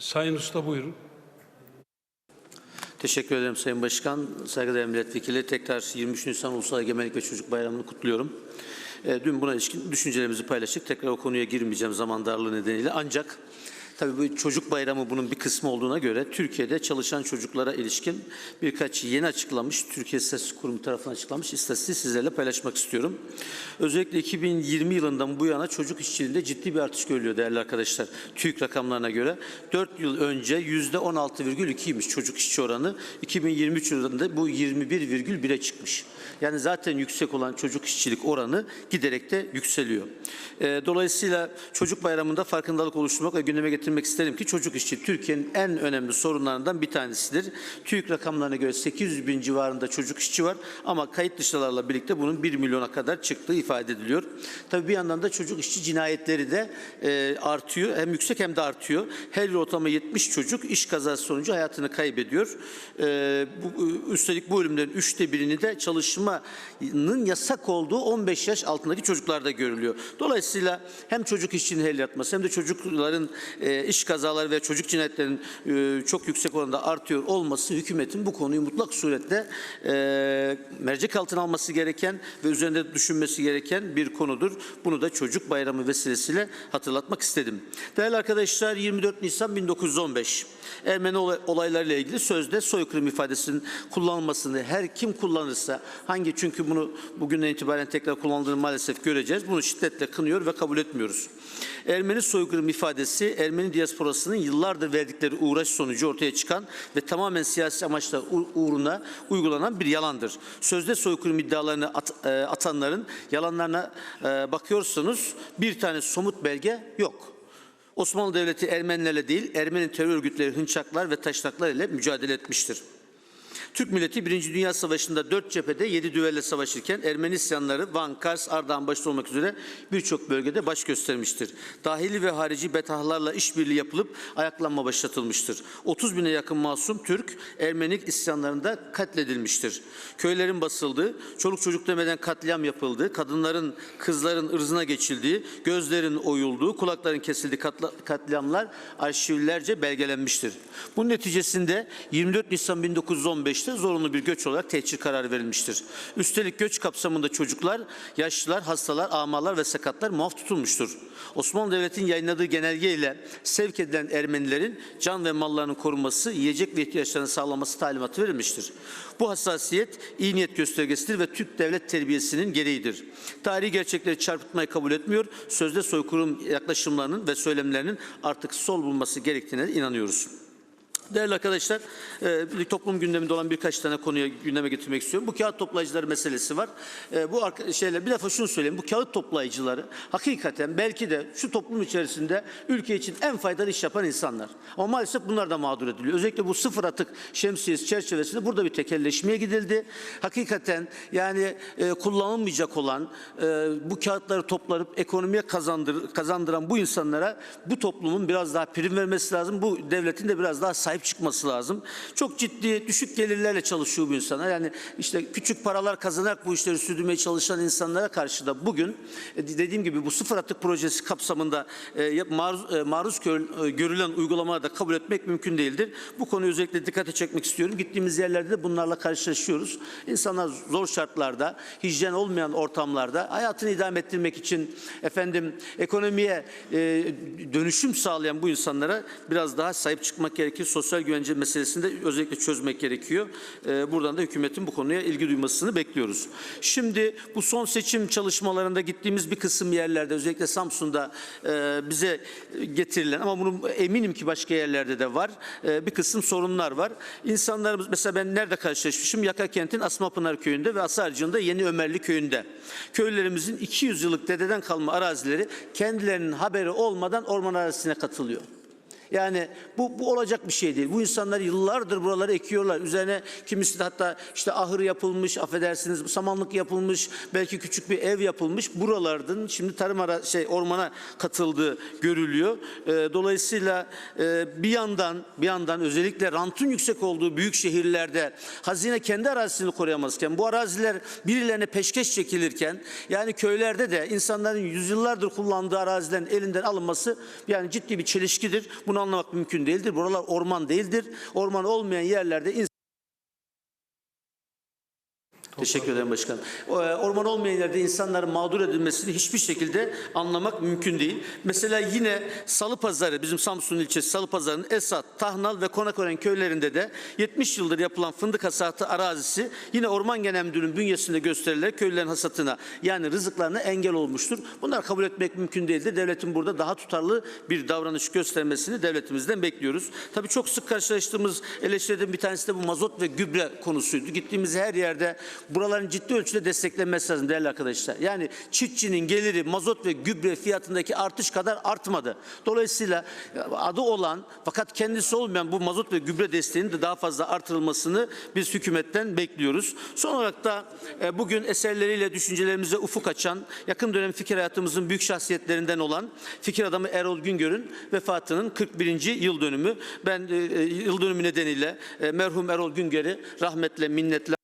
Sayın Usta buyurun. Teşekkür ederim Sayın Başkan. Saygıdeğer milletvekili tekrar 23 Nisan Ulusal Egemenlik ve Çocuk Bayramı'nı kutluyorum. E, dün buna ilişkin düşüncelerimizi paylaştık. Tekrar o konuya girmeyeceğim zaman darlığı nedeniyle. Ancak tabii bu çocuk bayramı bunun bir kısmı olduğuna göre Türkiye'de çalışan çocuklara ilişkin birkaç yeni açıklanmış, Türkiye İstatistik Kurumu tarafından açıklanmış istatistiği sizlerle paylaşmak istiyorum. Özellikle 2020 yılından bu yana çocuk işçiliğinde ciddi bir artış görülüyor değerli arkadaşlar. TÜİK rakamlarına göre 4 yıl önce %16,2'ymiş çocuk işçi oranı. 2023 yılında bu 21,1'e çıkmış. Yani zaten yüksek olan çocuk işçilik oranı giderek de yükseliyor. Ee, dolayısıyla çocuk bayramında farkındalık oluşturmak ve gündeme getirmek isterim ki çocuk işçi Türkiye'nin en önemli sorunlarından bir tanesidir. TÜİK rakamlarına göre 800 bin civarında çocuk işçi var ama kayıt dışılarla birlikte bunun 1 milyona kadar çıktığı ifade ediliyor. Tabii bir yandan da çocuk işçi cinayetleri de e, artıyor. Hem yüksek hem de artıyor. Her yıl ortalama 70 çocuk iş kazası sonucu hayatını kaybediyor. E, bu, üstelik bu ölümlerin üçte birini de çalışmanın yasak olduğu 15 yaş altındaki çocuklarda görülüyor. Dolayısıyla hem çocuk işçinin el yatması hem de çocukların e, iş kazaları ve çocuk cinayetlerinin e, çok yüksek oranda artıyor olması hükümetin bu konuyu mutlak suretle e, mercek altına alması gereken ve üzerinde düşünmesi gereken bir konudur. Bunu da çocuk bayramı vesilesiyle hatırlatmak istedim. Değerli arkadaşlar 24 Nisan 1915 Ermeni olay- olaylarıyla ilgili sözde soykırım ifadesinin kullanılmasını her kim kullanırsa hangi çünkü bunu bugünden itibaren tekrar kullanıldığını maalesef göreceğiz. Bunu şiddetle kınıyor ve kabul etmiyoruz. Ermeni soykırım ifadesi Ermeni diasporasının yıllardır verdikleri uğraş sonucu ortaya çıkan ve tamamen siyasi amaçlar u- uğruna uygulanan bir yalandır. Sözde soykırım iddialarını at- e, atanların yalanlarına e, bakıyorsanız bir tane somut belge yok. Osmanlı Devleti Ermenilerle değil, Ermeni terör örgütleri Hınçaklar ve Taşnaklar ile mücadele etmiştir. Türk milleti 1. Dünya Savaşı'nda dört cephede yedi düvelle savaşırken Ermeni isyanları Van, Kars, Ardahan başta olmak üzere birçok bölgede baş göstermiştir. Dahili ve harici betahlarla işbirliği yapılıp ayaklanma başlatılmıştır. 30 bine yakın masum Türk Ermenik isyanlarında katledilmiştir. Köylerin basıldığı, çoluk çocuk demeden katliam yapıldığı, kadınların, kızların ırzına geçildiği, gözlerin oyulduğu, kulakların kesildiği katla- katliamlar arşivlerce belgelenmiştir. Bunun neticesinde 24 Nisan 1915'te zorunlu bir göç olarak tehcir kararı verilmiştir. Üstelik göç kapsamında çocuklar, yaşlılar, hastalar, amalar ve sakatlar muaf tutulmuştur. Osmanlı Devleti'nin yayınladığı genelge ile sevk edilen Ermenilerin can ve mallarının korunması, yiyecek ve ihtiyaçlarını sağlaması talimatı verilmiştir. Bu hassasiyet iyi niyet göstergesidir ve Türk devlet terbiyesinin gereğidir. Tarihi gerçekleri çarpıtmayı kabul etmiyor, sözde soykırım yaklaşımlarının ve söylemlerinin artık sol bulması gerektiğine inanıyoruz. Değerli arkadaşlar, e, toplum gündeminde olan birkaç tane konuya gündeme getirmek istiyorum. Bu kağıt toplayıcıları meselesi var. E, Bu arka- şeyle bir defa şunu söyleyeyim. Bu kağıt toplayıcıları hakikaten belki de şu toplum içerisinde ülke için en faydalı iş yapan insanlar. Ama maalesef bunlar da mağdur ediliyor. Özellikle bu sıfır atık şemsiyesi çerçevesinde burada bir tekelleşmeye gidildi. Hakikaten yani e, kullanılmayacak olan e, bu kağıtları toplanıp ekonomiye kazandır, kazandıran bu insanlara bu toplumun biraz daha prim vermesi lazım. Bu devletin de biraz daha sahip çıkması lazım. Çok ciddi düşük gelirlerle çalışıyor bu insanlar. Yani işte küçük paralar kazanarak bu işleri sürdürmeye çalışan insanlara karşı da bugün e, dediğim gibi bu sıfır atık projesi kapsamında e, maruz, e, maruz gör- görülen uygulamaları da kabul etmek mümkün değildir. Bu konuyu özellikle dikkate çekmek istiyorum. Gittiğimiz yerlerde de bunlarla karşılaşıyoruz. İnsanlar zor şartlarda, hijyen olmayan ortamlarda hayatını idame ettirmek için efendim ekonomiye dönüşüm sağlayan bu insanlara biraz daha sahip çıkmak gerekir. Sosyal güvence meselesini de özellikle çözmek gerekiyor. E, buradan da hükümetin bu konuya ilgi duymasını bekliyoruz. Şimdi bu son seçim çalışmalarında gittiğimiz bir kısım yerlerde özellikle Samsun'da e, bize getirilen ama bunu eminim ki başka yerlerde de var. e, bir kısım sorunlar var. İnsanlarımız mesela ben nerede karşılaşmışım? Yaka kentin Asmapınar köyünde ve Asarcı'nda Yeni Ömerli köyünde. Köylülerimizin 200 yıllık dededen kalma arazileri kendilerinin haberi olmadan orman arazisine katılıyor. Yani bu, bu olacak bir şey değil. Bu insanlar yıllardır buraları ekiyorlar. Üzerine kimisi de hatta işte ahır yapılmış, affedersiniz samanlık yapılmış, belki küçük bir ev yapılmış. Buralardan şimdi tarım ara şey ormana katıldığı görülüyor. Ee, dolayısıyla e, bir yandan bir yandan özellikle rantın yüksek olduğu büyük şehirlerde hazine kendi arazisini koruyamazken bu araziler birilerine peşkeş çekilirken yani köylerde de insanların yüzyıllardır kullandığı arazilerin elinden alınması yani ciddi bir çelişkidir. Buna anlamak mümkün değildir. Buralar orman değildir. Orman olmayan yerlerde insan Teşekkür ederim başkanım. E, Orman olmayan yerde insanların mağdur edilmesini hiçbir şekilde anlamak mümkün değil. Mesela yine Salı Pazarı, bizim Samsun ilçesi Salı Pazarı'nın Esat, Tahnal ve Konakören köylerinde de 70 yıldır yapılan fındık hasatı arazisi yine Orman Genel Müdürlüğü'nün bünyesinde gösterilerek köylülerin hasatına yani rızıklarına engel olmuştur. Bunları kabul etmek mümkün değildir. Devletin burada daha tutarlı bir davranış göstermesini devletimizden bekliyoruz. Tabii çok sık karşılaştığımız eleştirilerden bir tanesi de bu mazot ve gübre konusuydu. Gittiğimiz her yerde buraların ciddi ölçüde desteklenmesi lazım değerli arkadaşlar. Yani çiftçinin geliri mazot ve gübre fiyatındaki artış kadar artmadı. Dolayısıyla adı olan fakat kendisi olmayan bu mazot ve gübre desteğinin de daha fazla artırılmasını biz hükümetten bekliyoruz. Son olarak da e, bugün eserleriyle düşüncelerimize ufuk açan yakın dönem fikir hayatımızın büyük şahsiyetlerinden olan fikir adamı Erol Güngör'ün vefatının 41. yıl dönümü. Ben e, e, yıl dönümü nedeniyle merhum Erol Güngör'ü rahmetle minnetle